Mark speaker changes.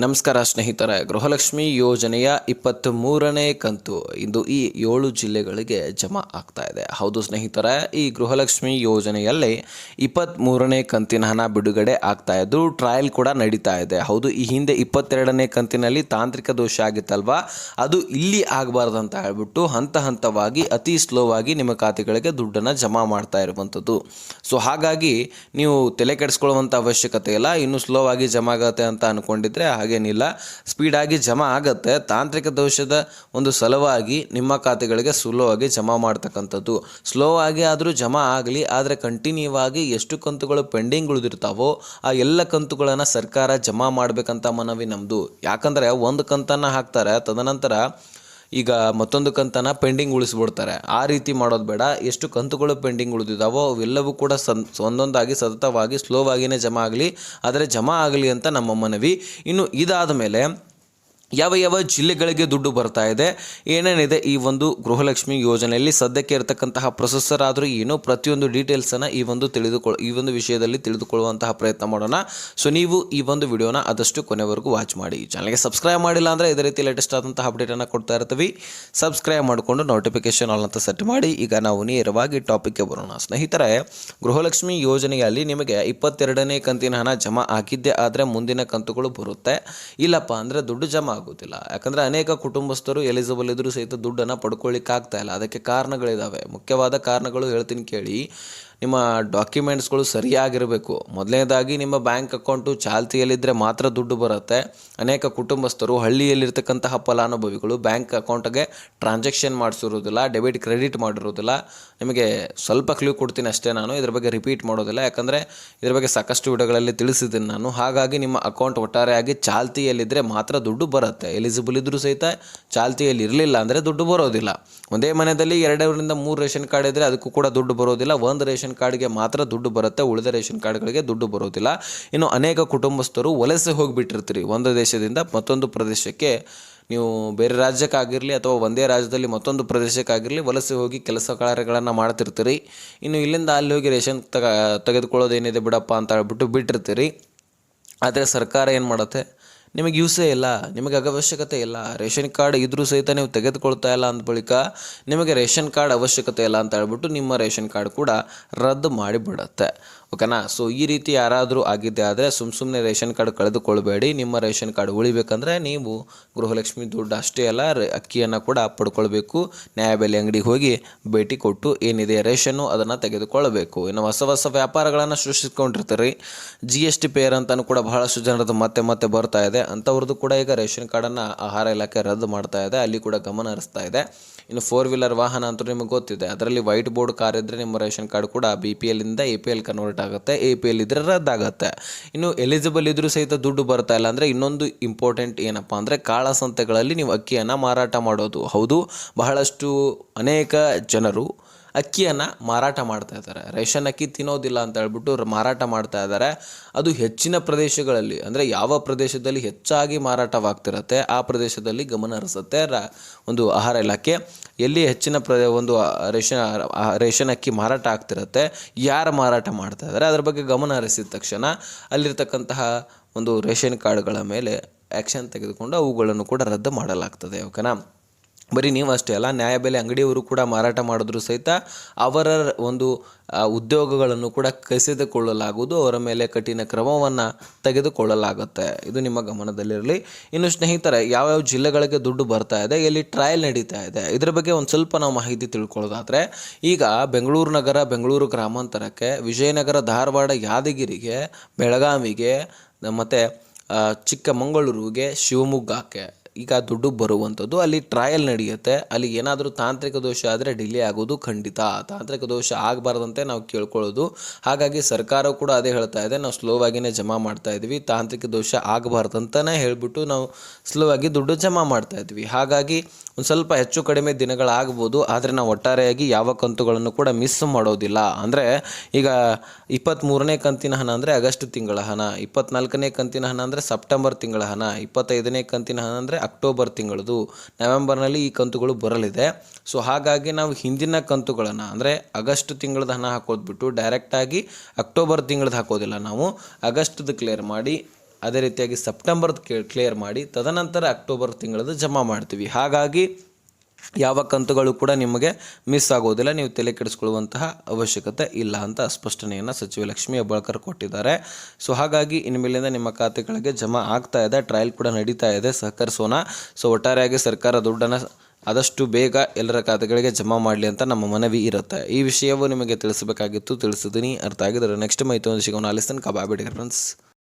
Speaker 1: ನಮಸ್ಕಾರ ಸ್ನೇಹಿತರೆ, ಗೃಹಲಕ್ಷ್ಮಿ ಯೋಜನೆಯ ಇಪ್ಪತ್ತ್ ಮೂರನೇ ಕಂತು ಇಂದು ಈ ಏಳು ಜಿಲ್ಲೆಗಳಿಗೆ ಜಮಾ ಆಗ್ತಾ ಇದೆ. ಹೌದು ಸ್ನೇಹಿತರೆ, ಈ ಗೃಹಲಕ್ಷ್ಮಿ ಯೋಜನೆಯಲ್ಲಿ ಇಪ್ಪತ್ತ್ ಮೂರನೇ ಕಂತಿನ ಹಣ ಬಿಡುಗಡೆ ಆಗ್ತಾ ಇದ್ದು, ಟ್ರಯಲ್ ಕೂಡ ನಡೀತಾ ಇದೆ. ಹೌದು, ಈ ಹಿಂದೆ ಇಪ್ಪತ್ತೆರಡನೇ ಕಂತಿನಲ್ಲಿ ತಾಂತ್ರಿಕ ದೋಷ ಆಗಿತ್ತಲ್ವಾ? ಅದು ಇಲ್ಲಿ ಆಗಬಾರ್ದು ಅಂತ ಹೇಳ್ಬಿಟ್ಟು ಹಂತ ಹಂತವಾಗಿ, ಅತಿ ಸ್ಲೋ ಆಗಿ ನಿಮ್ಮ ಖಾತೆಗಳಿಗೆ ದುಡ್ಡನ್ನು ಜಮಾ ಮಾಡ್ತಾ ಇರುವಂಥದ್ದು. ಸೊ, ಹಾಗಾಗಿ ನೀವು ತಲೆ ಕೆಡಿಸ್ಕೊಳ್ಳುವಂಥ ಅವಶ್ಯಕತೆ ಇಲ್ಲ. ಇನ್ನೂ ಸ್ಲೋ ಆಗಿ ಜಮಾ ಆಗತ್ತೆ ಅಂತ ಅನ್ಕೊಂಡಿದ್ರೆ ಹಾಗೇನಿಲ್ಲ. ಸ್ಪೀಡಾಗಿ ಜಮಾ ಆಗುತ್ತೆ. ತಾಂತ್ರಿಕ ದೋಷದ ಒಂದು ಸಲುವಾಗಿ ನಿಮ್ಮ ಖಾತೆಗಳಿಗೆ ಸ್ಲೋ ಆಗಿ ಜಮಾ ಮಾಡ್ತಕ್ಕಂಥದ್ದು. ಸ್ಲೋ ಆಗಿ ಆದರೂ ಜಮಾ ಆಗಲಿ, ಆದರೆ ಕಂಟಿನ್ಯೂ ಆಗಿ ಎಷ್ಟು ಕಂತುಗಳು ಪೆಂಡಿಂಗ್ ಉಳಿದಿರ್ತಾವೋ, ಆ ಎಲ್ಲ ಕಂತುಗಳನ್ನು ಸರ್ಕಾರ ಜಮಾ ಮಾಡಬೇಕಂತ ಮನವಿ ನಮ್ಮದು ಯಾಕಂದರೆ ಒಂದು ಕಂತನ್ನು ಹಾಕ್ತಾರೆ, ತದನಂತರ ಈಗ ಮತ್ತೊಂದು ಕಂತನ ಪೆಂಡಿಂಗ್ ಉಳಿಸ್ಬಿಡ್ತಾರೆ. ಆ ರೀತಿ ಮಾಡೋದು ಬೇಡ. ಎಷ್ಟು ಕಂತುಗಳು ಪೆಂಡಿಂಗ್ ಉಳಿದಿದ್ದಾವೋ ಅವೆಲ್ಲವೂ ಕೂಡ ಸನ್ ಒಂದೊಂದಾಗಿ ಸತತವಾಗಿ ಸ್ಲೋವಾಗಿಯೇ ಜಮಾ ಆಗಲಿ. ಆದರೆ ಜಮಾ ಆಗಲಿ ಅಂತ ನಮ್ಮ ಮನವಿ. ಇನ್ನು ಇದಾದ ಮೇಲೆ ಯಾವ ಯಾವ ಜಿಲ್ಲೆಗಳಿಗೆ ದುಡ್ಡು ಬರ್ತಾ ಇದೆ, ಏನೇನಿದೆ ಈ ಒಂದು ಗೃಹಲಕ್ಷ್ಮಿ ಯೋಜನೆಯಲ್ಲಿ, ಸದ್ಯಕ್ಕೆ ಇರತಕ್ಕಂತಹ ಪ್ರೊಸೆಸರ್ ಆದರೂ ಏನು, ಪ್ರತಿಯೊಂದು ಡೀಟೇಲ್ಸನ್ನು ಈ ಒಂದು ತಿಳಿದುಕೊಳ್ಳ ಈ ಒಂದು ವಿಷಯದಲ್ಲಿ ತಿಳಿದುಕೊಳ್ಳುವಂತಹ ಪ್ರಯತ್ನ ಮಾಡೋಣ. ಸೊ ನೀವು ಈ ಒಂದು ವಿಡಿಯೋನ ಆದಷ್ಟು ಕೊನೆವರೆಗೂ ವಾಚ್ ಮಾಡಿ. ಚಾನಲ್ಗೆ ಸಬ್ಸ್ಕ್ರೈಬ್ ಮಾಡಿಲ್ಲ ಅಂದರೆ ಇದೇ ರೀತಿ ಲೇಟೆಸ್ಟ್ ಆದಂತಹ ಅಪ್ಡೇಟನ್ನು ಕೊಡ್ತಾ ಇರ್ತೀವಿ. ಸಬ್ಸ್ಕ್ರೈಬ್ ಮಾಡಿಕೊಂಡು ನೋಟಿಫಿಕೇಶನ್ ಆಲ್ ಅಂತ ಸೆಟ್ ಮಾಡಿ. ಈಗ ನಾವು ನೇರವಾಗಿ ಟಾಪಿಕ್ಗೆ ಬರೋಣ. ಸ್ನೇಹಿತರೆ, ಗೃಹಲಕ್ಷ್ಮಿ ಯೋಜನೆಯಲ್ಲಿ ನಿಮಗೆ ಇಪ್ಪತ್ತೆರಡನೇ ಕಂತಿನ ಹಣ ಜಮಾ ಆಗಿದ್ದೇ ಆದರೆ ಮುಂದಿನ ಕಂತುಗಳು ಬರುತ್ತೆ. ಇಲ್ಲಪ್ಪ ಅಂದರೆ ದುಡ್ಡು ಜಮಾ ಆಗೋದಿಲ್ಲ ಯಾಕಂದರೆ ಅನೇಕ ಕುಟುಂಬಸ್ಥರು ಎಲಿಜಿಬಲ್ ಇದ್ರೂ ಸಹಿತ ದುಡ್ಡನ್ನು ಪಡ್ಕೊಳ್ಳಿಕ್ಕಾಗ್ತಾ ಇಲ್ಲ. ಅದಕ್ಕೆ ಕಾರಣಗಳಿದ್ದಾವೆ ಮುಖ್ಯವಾದ ಕಾರಣಗಳು ಹೇಳ್ತೀನಿ ಕೇಳಿ. ನಿಮ್ಮ ಡಾಕ್ಯುಮೆಂಟ್ಸ್ಗಳು ಸರಿಯಾಗಿರಬೇಕು. ಮೊದಲನೇದಾಗಿ ನಿಮ್ಮ ಬ್ಯಾಂಕ್ ಅಕೌಂಟು ಚಾಲ್ತಿಯಲ್ಲಿದ್ದರೆ ಮಾತ್ರ ದುಡ್ಡು ಬರುತ್ತೆ. ಅನೇಕ ಕುಟುಂಬಸ್ಥರು ಹಳ್ಳಿಯಲ್ಲಿರ್ತಕ್ಕಂತಹ ಫಲಾನುಭವಿಗಳು ಬ್ಯಾಂಕ್ ಅಕೌಂಟ್ಗೆ ಟ್ರಾನ್ಸಾಕ್ಷನ್ ಮಾಡಿಸಿರೋದಿಲ್ಲ, ಡೆಬಿಟ್ ಕ್ರೆಡಿಟ್ ಮಾಡಿರೋದಿಲ್ಲ. ನಿಮಗೆ ಸ್ವಲ್ಪ ಕ್ಲೂ ಕೊಡ್ತೀನಿ ಅಷ್ಟೇ ನಾನು, ಇದ್ರ ಬಗ್ಗೆ ರಿಪೀಟ್ ಮಾಡೋದಿಲ್ಲ. ಯಾಕಂದರೆ ಇದ್ರ ಬಗ್ಗೆ ಸಾಕಷ್ಟು ವಿಡಿಯೋಗಳಲ್ಲಿ ತಿಳಿಸಿದ್ದೀನಿ ನಾನು. ಹಾಗಾಗಿ ನಿಮ್ಮ ಅಕೌಂಟ್ ಒಟ್ಟಾರೆಯಾಗಿ ಚಾಲ್ತಿಯಲ್ಲಿದ್ದರೆ ಮಾತ್ರ ದುಡ್ಡು ಬರುತ್ತೆ. ಎಲಿಜಿಬಲ್ ಇದ್ದರೂ ಸಹಿತ ಚಾಲ್ತಿಯಲ್ಲಿ ಇರಲಿಲ್ಲ ಅಂದರೆ ದುಡ್ಡು ಬರೋದಿಲ್ಲ. ಒಂದೇ ಮನೆಯಲ್ಲಿ ಎರಡರಿಂದ ಮೂರು ರೇಷನ್ ಕಾರ್ಡ್ ಇದ್ದರೆ ಅದಕ್ಕೂ ಕೂಡ ದುಡ್ಡು ಬರೋದಿಲ್ಲ. ಒಂದು ರೇಷನ್ ಕಾರ್ಡ್ಗೆ ಮಾತ್ರ ದುಡ್ಡು ಬರುತ್ತೆ, ಉಳಿದ ರೇಷನ್ ಕಾರ್ಡ್ಗಳಿಗೆ ದುಡ್ಡು ಬರೋದಿಲ್ಲ. ಇನ್ನು ಅನೇಕ ಕುಟುಂಬಸ್ಥರು ವಲಸೆ ಹೋಗಿಬಿಟ್ಟಿರ್ತೀರಿ. ಒಂದು ದೇಶದಿಂದ ಮತ್ತೊಂದು ಪ್ರದೇಶಕ್ಕೆ ನೀವು ಬೇರೆ ರಾಜ್ಯಕ್ಕಾಗಿರಲಿ ಅಥವಾ ಒಂದೇ ರಾಜ್ಯದಲ್ಲಿ ಮತ್ತೊಂದು ಪ್ರದೇಶಕ್ಕಾಗಿರಲಿ ವಲಸೆ ಹೋಗಿ ಕೆಲಸ ಕಾರ್ಯಗಳನ್ನು ಮಾಡ್ತಿರ್ತೀರಿ. ಇನ್ನು ಇಲ್ಲಿಂದ ಅಲ್ಲಿ ಹೋಗಿ ರೇಷನ್ ತಗ, ತೆಗೆದುಕೊಳ್ಳೋದೇನಿದೆ ಬಿಡಪ್ಪ ಅಂತ ಹೇಳ್ಬಿಟ್ಟು ಬಿಟ್ಟಿರ್ತೀರಿ. ಆದರೆ ಸರ್ಕಾರ ಏನು ಮಾಡುತ್ತೆ? ನಿಮಗೆ ಯೂಸೇ ಇಲ್ಲ, ನಿಮಗೆ ಅವಶ್ಯಕತೆ ಇಲ್ಲ, ರೇಷನ್ ಕಾರ್ಡ್ ಇದ್ರೂ ಸಹಿತ ನೀವು ತೆಗೆದುಕೊಳ್ತಾ ಇಲ್ಲ ಅಂದ ಬಳಿಕ ನಿಮಗೆ ರೇಷನ್ ಕಾರ್ಡ್ ಅವಶ್ಯಕತೆ ಇಲ್ಲ ಅಂತ ಹೇಳ್ಬಿಟ್ಟು ನಿಮ್ಮ ರೇಷನ್ ಕಾರ್ಡ್ ಕೂಡ ರದ್ದು ಮಾಡಿಬಿಡತ್ತೆ. ಓಕೆನಾ? ಸೊ ಈ ರೀತಿ ಯಾರಾದರೂ ಆಗಿದ್ದೆ ಆದರೆ ಸುಮ್ಮ ಸುಮ್ಮನೆ ರೇಷನ್ ಕಾರ್ಡ್ ಕಳೆದುಕೊಳ್ಬೇಡಿ. ನಿಮ್ಮ ರೇಷನ್ ಕಾರ್ಡ್ ಉಳಿಬೇಕಂದ್ರೆ ನೀವು ಗೃಹಲಕ್ಷ್ಮಿ ದುಡ್ಡು ಅಷ್ಟೇ ಅಲ್ಲ ಅಕ್ಕಿಯನ್ನು ಕೂಡ ಪಡ್ಕೊಳ್ಬೇಕು ನ್ಯಾಯಬೆಲೆ ಅಂಗಡಿಗೆ ಹೋಗಿ ಭೇಟಿ ಕೊಟ್ಟು ಏನಿದೆ ರೇಷನ್ನು ಅದನ್ನು ತೆಗೆದುಕೊಳ್ಳಬೇಕು ಇನ್ನು ಹೊಸ ಹೊಸ ವ್ಯಾಪಾರಗಳನ್ನು ಸೃಷ್ಟಿಸ್ಕೊಂಡಿರ್ತಾರೆ. ಜಿ ಎಸ್ ಟಿ ಪೇರ್ ಅಂತಲೂ ಕೂಡ ಬಹಳಷ್ಟು ಜನರದ್ದು ಮತ್ತೆ ಮತ್ತೆ ಬರ್ತಾ ಇದೆ. ಅಂಥವ್ರದ್ದು ಕೂಡ ಈಗ ರೇಷನ್ ಕಾರ್ಡನ್ನು ಆಹಾರ ಇಲಾಖೆ ರದ್ದು ಮಾಡ್ತಾ ಇದೆ. ಅಲ್ಲಿ ಕೂಡ ಗಮನ ಹರಿಸ್ತಾ ಇದೆ. ಇನ್ನು ಫೋರ್ ವೀಲರ್ ವಾಹನ ಅಂತೂ ನಿಮಗೆ ಗೊತ್ತಿದೆ. ಅದರಲ್ಲಿ ವೈಟ್ ಬೋರ್ಡ್ ಕಾರ್ ಇದ್ದರೆ ನಿಮ್ಮ ರೇಷನ್ ಕಾರ್ಡ್ ಕೂಡ ಬಿ ಪಿ ಎಲ್ಲಿಂದ ಎ ಪಿ ಎಲ್ ಕನ್ವರ್ಟ್ ಆಗುತ್ತೆ. ಎ ಪಿ ಎಲ್ ಇದ್ದರೆ ರದ್ದಾಗುತ್ತೆ. ಇನ್ನು ಎಲಿಜಿಬಲ್ ಇದ್ರೂ ಸಹಿತ ದುಡ್ಡು ಬರ್ತಾ ಇಲ್ಲ ಅಂದರೆ ಇನ್ನೊಂದು ಇಂಪಾರ್ಟೆಂಟ್ ಏನಪ್ಪ ಅಂದರೆ ಕಾಳಸಂತೆಗಳಲ್ಲಿ ನೀವು ಅಕ್ಕಿಯನ್ನು ಮಾರಾಟ ಮಾಡೋದು. ಹೌದು, ಬಹಳಷ್ಟು ಅನೇಕ ಜನರು ಅಕ್ಕಿಯನ್ನು ಮಾರಾಟ ಮಾಡ್ತಾ ಇದ್ದಾರೆ. ರೇಷನ್ ಅಕ್ಕಿ ತಿನ್ನೋದಿಲ್ಲ ಅಂತ ಹೇಳ್ಬಿಟ್ಟು ಮಾರಾಟ ಮಾಡ್ತಾ ಇದ್ದಾರೆ. ಅದು ಹೆಚ್ಚಿನ ಪ್ರದೇಶಗಳಲ್ಲಿ, ಅಂದರೆ ಯಾವ ಪ್ರದೇಶದಲ್ಲಿ ಹೆಚ್ಚಾಗಿ ಮಾರಾಟವಾಗ್ತಿರತ್ತೆ, ಆ ಪ್ರದೇಶದಲ್ಲಿ ಗಮನ ಹರಿಸುತ್ತೆ ಒಂದು ಆಹಾರ ಇಲಾಖೆ. ಎಲ್ಲಿ ಹೆಚ್ಚಿನ ಪ್ರ, ಒಂದು ರೇಷನ್ ರೇಷನ್ ಅಕ್ಕಿ ಮಾರಾಟ ಆಗ್ತಿರತ್ತೆ, ಯಾರು ಮಾರಾಟ ಮಾಡ್ತಾ ಇದ್ದಾರೆ, ಅದ್ರ ಬಗ್ಗೆ ಗಮನ ಹರಿಸಿದ ತಕ್ಷಣ ಅಲ್ಲಿರ್ತಕ್ಕಂತಹ ಒಂದು ರೇಷನ್ ಕಾರ್ಡ್ಗಳ ಮೇಲೆ ಆ್ಯಕ್ಷನ್ ತೆಗೆದುಕೊಂಡು ಅವುಗಳನ್ನು ಕೂಡ ರದ್ದು ಮಾಡಲಾಗ್ತದೆ, ಓಕೆನಾ? ಬರೀ ನೀವು ಅಷ್ಟೇ ಅಲ್ಲ ನ್ಯಾಯಬೆಲೆ ಅಂಗಡಿಯವರು ಕೂಡ ಮಾರಾಟ ಮಾಡಿದ್ರು ಸಹಿತ ಅವರ ಒಂದು ಉದ್ಯೋಗಗಳನ್ನು ಕೂಡ ಕಸಿದುಕೊಳ್ಳಲಾಗುವುದು, ಅವರ ಮೇಲೆ ಕಠಿಣ ಕ್ರಮವನ್ನು ತೆಗೆದುಕೊಳ್ಳಲಾಗುತ್ತೆ. ಇದು ನಿಮ್ಮ ಗಮನದಲ್ಲಿರಲಿ. ಇನ್ನು ಸ್ನೇಹಿತರೆ, ಯಾವ್ಯಾವ ಜಿಲ್ಲೆಗಳಿಗೆ ದುಡ್ಡು ಬರ್ತಾ ಇದೆ, ಎಲ್ಲಿ ಟ್ರಯಲ್ ನಡೀತಾ ಇದೆ, ಇದರ ಬಗ್ಗೆ ಒಂದು ಸ್ವಲ್ಪ ನಾವು ಮಾಹಿತಿ ತಿಳ್ಕೊಳ್ಳೋದಾದರೆ, ಈಗ ಬೆಂಗಳೂರು ನಗರ, ಬೆಂಗಳೂರು ಗ್ರಾಮಾಂತರಕ್ಕೆ ವಿಜಯನಗರ, ಧಾರವಾಡ, ಯಾದಗಿರಿಗೆ, ಬೆಳಗಾವಿಗೆ, ಮತ್ತು ಚಿಕ್ಕಮಗಳೂರಿಗೆ ಶಿವಮೊಗ್ಗಕ್ಕೆ ಈಗ ದುಡ್ಡು ಬರುವಂಥದ್ದು ಅಲ್ಲಿ ಟ್ರಯಲ್ ನಡೆಯುತ್ತೆ. ಅಲ್ಲಿ ಏನಾದರೂ ತಾಂತ್ರಿಕ ದೋಷ ಆದರೆ ಡಿಲೇ ಆಗೋದು ಖಂಡಿತ. ತಾಂತ್ರಿಕ ದೋಷ ಆಗಬಾರ್ದಂತೆ ನಾವು ಕೇಳ್ಕೊಳ್ಳೋದು. ಹಾಗಾಗಿ ಸರ್ಕಾರ ಕೂಡ ಅದೇ ಹೇಳ್ತಾ ಇದೆ. ನಾವು ಸ್ಲೋ ಆಗಿನೇ ಜಮಾ ಮಾಡ್ತಾ ಇದ್ವಿ ತಾಂತ್ರಿಕ ದೋಷ ಆಗಬಾರ್ದಂತಲೇ ಹೇಳಿಬಿಟ್ಟು ನಾವು ಸ್ಲೋ ಆಗಿ ದುಡ್ಡು ಜಮಾ ಮಾಡ್ತಾ ಇದ್ವಿ ಹಾಗಾಗಿ ಒಂದು ಸ್ವಲ್ಪ ಹೆಚ್ಚು ಕಡಿಮೆ ದಿನಗಳಾಗ್ಬೋದು. ಆದರೆ ನಾವು ಒಟ್ಟಾರೆಯಾಗಿ ಯಾವ ಕಂತುಗಳನ್ನು ಕೂಡ ಮಿಸ್ ಮಾಡೋದಿಲ್ಲ. ಅಂದರೆ ಈಗ ಇಪ್ಪತ್ತ್ಮೂರನೇ ಕಂತಿನ ಹಣ ಅಂದರೆ ಆಗಸ್ಟ್ ತಿಂಗಳ ಹಣ. ಇಪ್ಪತ್ನಾಲ್ಕನೇ ಕಂತಿನ ಹಣ ಅಂದರೆ ಸೆಪ್ಟೆಂಬರ್ ತಿಂಗಳ ಹಣ. ಇಪ್ಪತ್ತೈದನೇ ಕಂತಿನ ಹಣ ಅಂದರೆ ಅಕ್ಟೋಬರ್ ತಿಂಗಳದು, ನವೆಂಬರ್ನಲ್ಲಿ ಈ ಕಂತುಗಳು ಬರಲಿದೆ. ಸೊ, ಹಾಗಾಗಿ ನಾವು ಹಿಂದಿನ ಕಂತುಗಳನ್ನು, ಅಂದರೆ ಆಗಸ್ಟ್ ತಿಂಗಳದ ಹಣ ಹಾಕೋದ್ಬಿಟ್ಟು ಡೈರೆಕ್ಟಾಗಿ ಅಕ್ಟೋಬರ್ ತಿಂಗಳದ್ದು ಹಾಕೋದಿಲ್ಲ ನಾವು. ಆಗಸ್ಟ್ದು ಕ್ಲಿಯರ್ ಮಾಡಿ, ಅದೇ ರೀತಿಯಾಗಿ ಸೆಪ್ಟೆಂಬರ್ದು ಕ್ಲಿಯರ್ ಮಾಡಿ, ತದನಂತರ ಅಕ್ಟೋಬರ್ ತಿಂಗಳದ್ದು ಜಮಾ ಮಾಡ್ತೀವಿ. ಹಾಗಾಗಿ ಯಾವ ಕಂತುಗಳು ಕೂಡ ನಿಮಗೆ ಮಿಸ್ ಆಗೋದಿಲ್ಲ, ನೀವು ತಲೆ ಕೆಡಿಸ್ಕೊಳ್ಳುವಂತಹ ಅವಶ್ಯಕತೆ ಇಲ್ಲ ಅಂತ ಸ್ಪಷ್ಟನೆಯನ್ನು ಸಚಿವ ಲಕ್ಷ್ಮಿ ಹೆಬ್ಬಾಳ್ಕರ್ ಕೊಟ್ಟಿದ್ದಾರೆ. ಸೊ ಹಾಗಾಗಿ ಇನ್ಮೇಲಿಂದ ನಿಮ್ಮ ಖಾತೆಗಳಿಗೆ ಜಮಾ ಆಗ್ತಾ ಇದೆ ಟ್ರಯಲ್ ಕೂಡ ನಡೀತಾ ಇದೆ, ಸಹಕರಿಸೋಣ. ಸೊ ಒಟ್ಟಾರೆಯಾಗಿ ಸರ್ಕಾರ ದುಡ್ಡನ್ನು ಆದಷ್ಟು ಬೇಗ ಎಲ್ಲರ ಖಾತೆಗಳಿಗೆ ಜಮಾ ಮಾಡಲಿ ಅಂತ ನಮ್ಮ ಮನವಿ ಇರುತ್ತೆ. ಈ ವಿಷಯವು ನಿಮಗೆ ತಿಳಿಸಬೇಕಾಗಿತ್ತು ತಿಳಿಸಿದ್ದೀನಿ ಅರ್ಥ ಆಗಿದ್ರೆ ನೆಕ್ಸ್ಟ್ ಮಾಹಿತಿ ಒಂದು ಸಿಗೋಣ ಅಲಿಸ್ತನ್ ಕಬಾಬಿಡಿ ಫ್ರೆಂಡ್ಸ್